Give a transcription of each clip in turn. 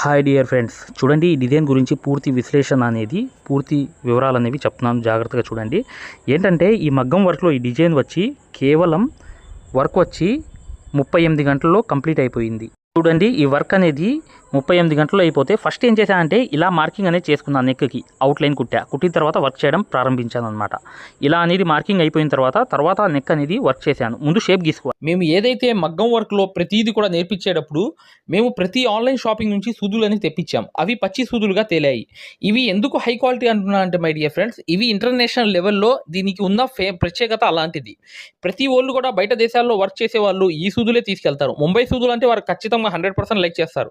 Hi dear friends చూడండి ఈ design గురించి పూర్తి విశ్లేషణ అనేది పూర్తి వివరాలు అనేవి చెప్తున్నాను. జాగ్రత్తగా చూడండి. ఏంటంటే ఈ మగ్గం వర్క్లో ఈ డిజైన్ వచ్చి కేవలం వర్క్ వచ్చి ముప్పై ఎనిమిది గంటల్లో కంప్లీట్ అయిపోయింది. చూడండి ఈ వర్క్ అనేది ముప్పై ఎనిమిది గంటలు అయిపోతే ఫస్ట్ ఏం చేశానంటే ఇలా మార్కింగ్ అనేది చేసుకున్నాను నెక్కి. అవుట్లైన్ కుట్టా. కుట్టిన తర్వాత వర్క్ చేయడం ప్రారంభించాను అనమాట ఇలా అనేది మార్కింగ్ అయిపోయిన తర్వాత తర్వాత నెక్ అనేది వర్క్ చేశాను. ముందు షేప్ గీసుకోవాలి. మేము ఏదైతే మగ్గం వర్క్లో ప్రతిదీ కూడా నేర్పించేటప్పుడు మేము ప్రతి ఆన్లైన్ షాపింగ్ నుంచి సూదులు అనేది తెప్పించాం. అవి పచ్చి సూదులుగా తేలాయి. ఇవి ఎందుకు హై క్వాలిటీ అంటున్నా అంటే మై డియర్ ఫ్రెండ్స్ ఇవి ఇంటర్నేషనల్ లెవెల్లో దీనికి ఉన్న ఫే ప్రత్యేకత అలాంటిది. ప్రతి వాళ్ళు కూడా బయట దేశాల్లో వర్క్ చేసే వాళ్ళు ఈ సూదులే తీసుకెళ్తారు. ముంబై సూదులు అంటే వారు ఖచ్చితంగా హండ్రెడ్ పర్సెంట్ లైక్ చేస్తారు.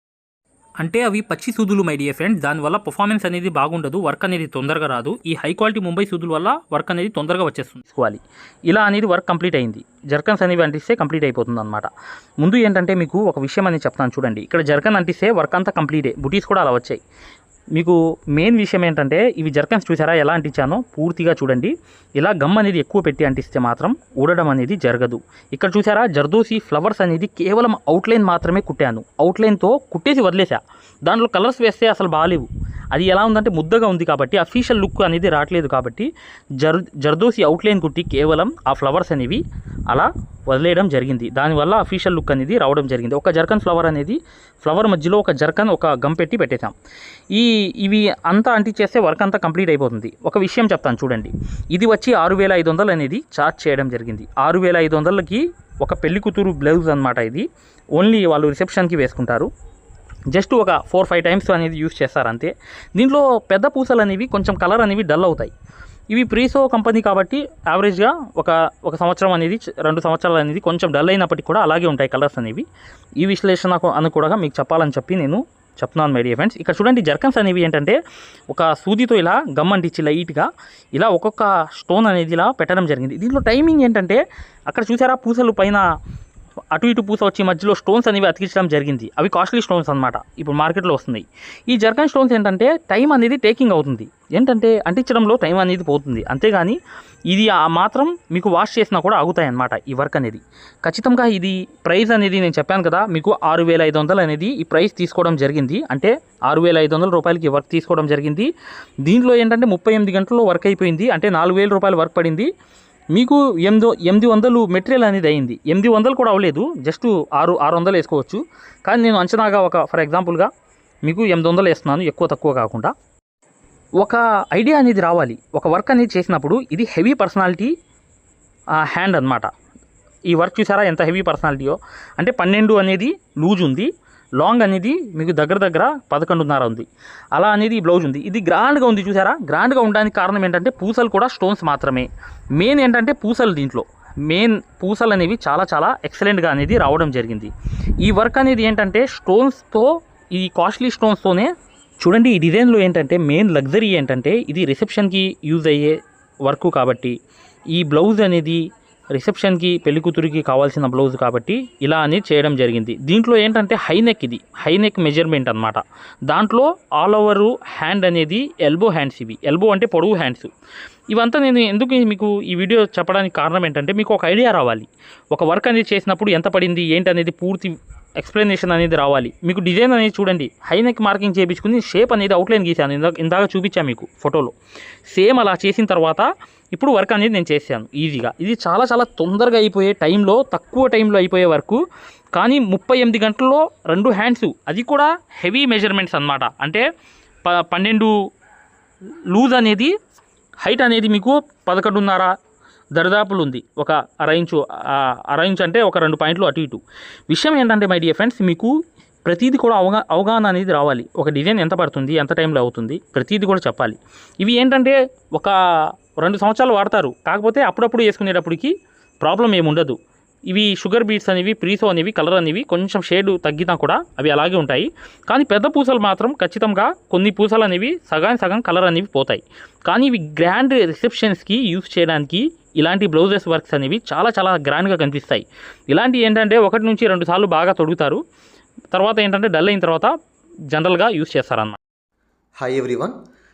అంటే అవి పచ్చి సూదులు మై డియర్ ఫ్రెండ్స్ దానివల్ల పర్ఫార్మెన్స్ అనేది బాగుండదు వర్క్ అనేది తొందరగా రాదు. ఈ హై క్వాలిటీ ముంబై సూదుల వల్ల వర్క్ అనేది తొందరగా వచ్చేస్తుంది. తీసుకోవాలి. ఇలా అనేది వర్క్ కంప్లీట్ అయింది. జర్కన్స్ అనేవి అంటిస్తే కంప్లీట్ అయిపోతుంది అనమాట ముందు ఏంటంటే మీకు ఒక విషయం అనేది చెప్తాను చూడండి. ఇక్కడ జర్కన్ అంటిస్తే వర్క్ అంతా కంప్లీటే బుటీస్ కూడా అలా వచ్చాయి. మీకు మెయిన్ విషయం ఏంటంటే ఇవి జర్కన్స్ చూసారా? ఎలా అంటించానో పూర్తిగా చూడండి. ఇలా గమ్ అనేది ఎక్కువ పెట్టి అంటిస్తే మాత్రం ఊడడం అనేది జరగదు. ఇక్కడ చూసారా? జర్దోసి ఫ్లవర్స్ అనేది కేవలం అవుట్లైన్ మాత్రమే కుట్టాను. అవుట్లైన్తో కుట్టేసి వదిలేసా దాంట్లో కలర్స్ వేస్తే అసలు బాగాలేవు అది ఎలా ఉందంటే ముద్దగా ఉంది కాబట్టి అఫీషియల్ లుక్ అనేది రావట్లేదు కాబట్టి జర్ జర్దోసి అవుట్లైన్ కుట్టి కేవలం ఆ ఫ్లవర్స్ అనేవి అలా వదిలేయడం జరిగింది. దానివల్ల అఫీషియల్ లుక్ అనేది రావడం జరిగింది. ఒక జర్కన్ ఫ్లవర్ అనేది ఫ్లవర్ మధ్యలో ఒక జర్కన్ ఒక గమ్ పెట్టి పెట్టేశాం. ఈ ఇవి అంతా అంటించేస్తే వర్క్ అంతా కంప్లీట్ అయిపోతుంది. ఒక విషయం చెప్తాను చూడండి. ఇది వచ్చి ఆరు వేల ఐదు వందలు అనేది చార్జ్ చేయడం జరిగింది. ఆరు వేల ఐదు వందలకి ఒక పెళ్ళి కూతురు బ్లౌజ్ అనమాట ఇది. ఓన్లీ వాళ్ళు రిసెప్షన్కి వేసుకుంటారు. జస్ట్ ఒక ఫోర్ ఫైవ్ టైమ్స్ అనేది యూస్ చేస్తారు అంతే దీంట్లో పెద్ద పూసలు అనేవి కొంచెం కలర్ అనేవి డల్ అవుతాయి. ఇవి ప్రీసో కంపెనీ కాబట్టి యావరేజ్గా ఒక ఒక సంవత్సరం అనేది రెండు సంవత్సరాలు అనేది కొంచెం డల్ అయినప్పటికీ కూడా అలాగే ఉంటాయి కలర్స్ అనేవి. ఈ విశ్లేషణ అని కూడా మీకు చెప్పాలని చెప్పి నేను చెప్తున్నాను మేడియా ఫ్రెండ్స్ ఇక్కడ చూడండి జర్కన్స్ అనేవి ఏంటంటే ఒక సూదితో ఇలా గమ్ అంటించి లైట్గా ఇలా ఒక్కొక్క స్టోన్ అనేది ఇలా పెట్టడం జరిగింది. దీంట్లో టైమింగ్ ఏంటంటే అక్కడ చూసారా పూసలు పైన అటు ఇటు పూస వచ్చి మధ్యలో స్టోన్స్ అనేవి అతికించడం జరిగింది. అవి కాస్ట్లీ స్టోన్స్ అనమాట ఇప్పుడు మార్కెట్లో వస్తున్నాయి. ఈ జర్కన్ స్టోన్స్ ఏంటంటే టైం అనేది టేకింగ్ అవుతుంది. ఏంటంటే అంటించడంలో టైం అనేది పోతుంది. అంతేగాని ఇది ఆ మాత్రం మీకు వాష్ చేసినా కూడా ఆగుతాయన్నమాట ఈ వర్క్ అనేది. ఖచ్చితంగా ఇది ప్రైస్ అనేది నేను చెప్పాను కదా మీకు ఆరు వేల ఐదు వందలు అనేది ఈ ప్రైస్ తీసుకోవడం జరిగింది. అంటే ఆరు వేల ఐదు వందల రూపాయలకి వర్క్ తీసుకోవడం జరిగింది. దీంట్లో ఏంటంటే ముప్పై ఎనిమిది గంటల్లో వర్క్ అయిపోయింది. అంటే నాలుగు వేల రూపాయలు వర్క్ పడింది. మీకు ఎనిమిది ఎనిమిది వందలు మెటీరియల్ అనేది అయింది. ఎనిమిది వందలు కూడా అవ్వలేదు. జస్ట్ ఆరు ఆరు వందలు వేసుకోవచ్చు. కానీ నేను అంచనాగా ఒక ఫర్ ఎగ్జాంపుల్గా మీకు ఎనిమిది వందలు వేస్తున్నాను. ఎక్కువ తక్కువ కాకుండా. ఒక ఐడియా అనేది రావాలి. ఒక వర్క్ అనేది చేసినప్పుడు ఇది హెవీ పర్సనాలిటీ హ్యాండ్ అన్నమాట. ఈ వర్క్ చూసారా ఎంత హెవీ పర్సనాలిటీయో? అంటే పన్నెండు అనేది లూజ్ ఉంది. లాంగ్ అనేది మీకు దగ్గర దగ్గర పదకొండున్నర ఉంది. అలా అనేది ఈ బ్లౌజ్ ఉంది. ఇది గ్రాండ్గా ఉంది చూసారా? గ్రాండ్గా ఉండడానికి కారణం ఏంటంటే పూసలు కూడా స్టోన్స్ మాత్రమే. మెయిన్ ఏంటంటే పూసలు దీంట్లో. మెయిన్ పూసలు అనేవి చాలా చాలా ఎక్సలెంట్గా అనేది రావడం జరిగింది. ఈ వర్క్ అనేది ఏంటంటే స్టోన్స్తో ఈ కాస్ట్లీ స్టోన్స్తోనే చూడండి ఈ డిజైన్లో ఏంటంటే మెయిన్ లగ్జరీ ఏంటంటే ఇది రిసెప్షన్కి యూజ్ అయ్యే వర్క్ కాబట్టి ఈ బ్లౌజ్ అనేది రిసెప్షన్కి పెళ్ళి కూతురికి కావాల్సిన బ్లౌజ్ కాబట్టి ఇలా అని చేయడం జరిగింది. దీంట్లో ఏంటంటే హై నెక్ ఇది. హై నెక్ మెజర్మెంట్ అనమాట దాంట్లో ఆల్ ఓవర్ హ్యాండ్ అనేది ఎల్బో హ్యాండ్స్ ఇవి. ఎల్బో అంటే పొడవు హ్యాండ్స్. ఇవంతా నేను ఎందుకు మీకు ఈ వీడియో చెప్పడానికి కారణం ఏంటంటే మీకు ఒక ఐడియా రావాలి. ఒక వర్క్ అనేది చేసినప్పుడు ఎంత పడింది ఏంటి అనేది పూర్తి ఎక్స్ప్లెనేషన్ అనేది రావాలి. మీకు డిజైన్ అనేది చూడండి. హై నెక్ మార్కింగ్ చేయించుకుని షేప్ అనేది అవుట్లైన్ గీశాను. ఇందాక ఇందాక చూపించాను మీకు ఫోటోలో. సేమ్ అలా చేసిన తర్వాత ఇప్పుడు వర్క్ అనేది నేను చేశాను. ఈజీగా. ఇది చాలా చాలా తొందరగా అయిపోయే టైంలో తక్కువ టైంలో అయిపోయే వరకు. కానీ ముప్పై ఎనిమిది గంటల్లో రెండు హ్యాండ్స్. అది కూడా హెవీ మెజర్మెంట్స్ అన్నమాట. అంటే ప పన్నెండు లూజ్ అనేది హైట్ అనేది మీకు పదకొండున్నర దరిదాపులు ఉంది ఒక అరైంచు ఇంచు అంటే ఒక రెండు పాయింట్లు అటు ఇటు. విషయం ఏంటంటే మై డియర్ ఫ్రెండ్స్ మీకు ప్రతిదీ కూడా అవగా అవగాహన అనేది రావాలి. ఒక డిజైన్ ఎంత పడుతుంది ఎంత టైంలో అవుతుంది ప్రతిదీ కూడా చెప్పాలి. ఇవి ఏంటంటే ఒక రెండు సంవత్సరాలు వాడతారు. కాకపోతే అప్పుడప్పుడు వేసుకునేటప్పటికి ప్రాబ్లం ఏముండదు ఇవి షుగర్ బీట్స్ అనేవి ప్రీసో అనేవి కలర్ అనేవి కొంచెం షేడ్ తగ్గినా కూడా అవి అలాగే ఉంటాయి. కానీ పెద్ద పూసలు మాత్రం ఖచ్చితంగా కొన్ని పూసలు అనేవి సగానికి సగం కలర్ అనేవి పోతాయి. కానీ ఇవి గ్రాండ్ రిసెప్షన్స్కి యూస్ చేయడానికి ఇలాంటి బ్లౌజెస్ వర్క్స్ అనేవి చాలా చాలా గ్రాండ్గా కనిపిస్తాయి. ఇలాంటి ఏంటంటే ఒకటి నుంచి రెండు సార్లు బాగా తొడుగుతారు. తర్వాత ఏంటంటే డల్ అయిన తర్వాత జనరల్గా యూస్ చేస్తారన్న హాయ్ ఎవ్రీవన్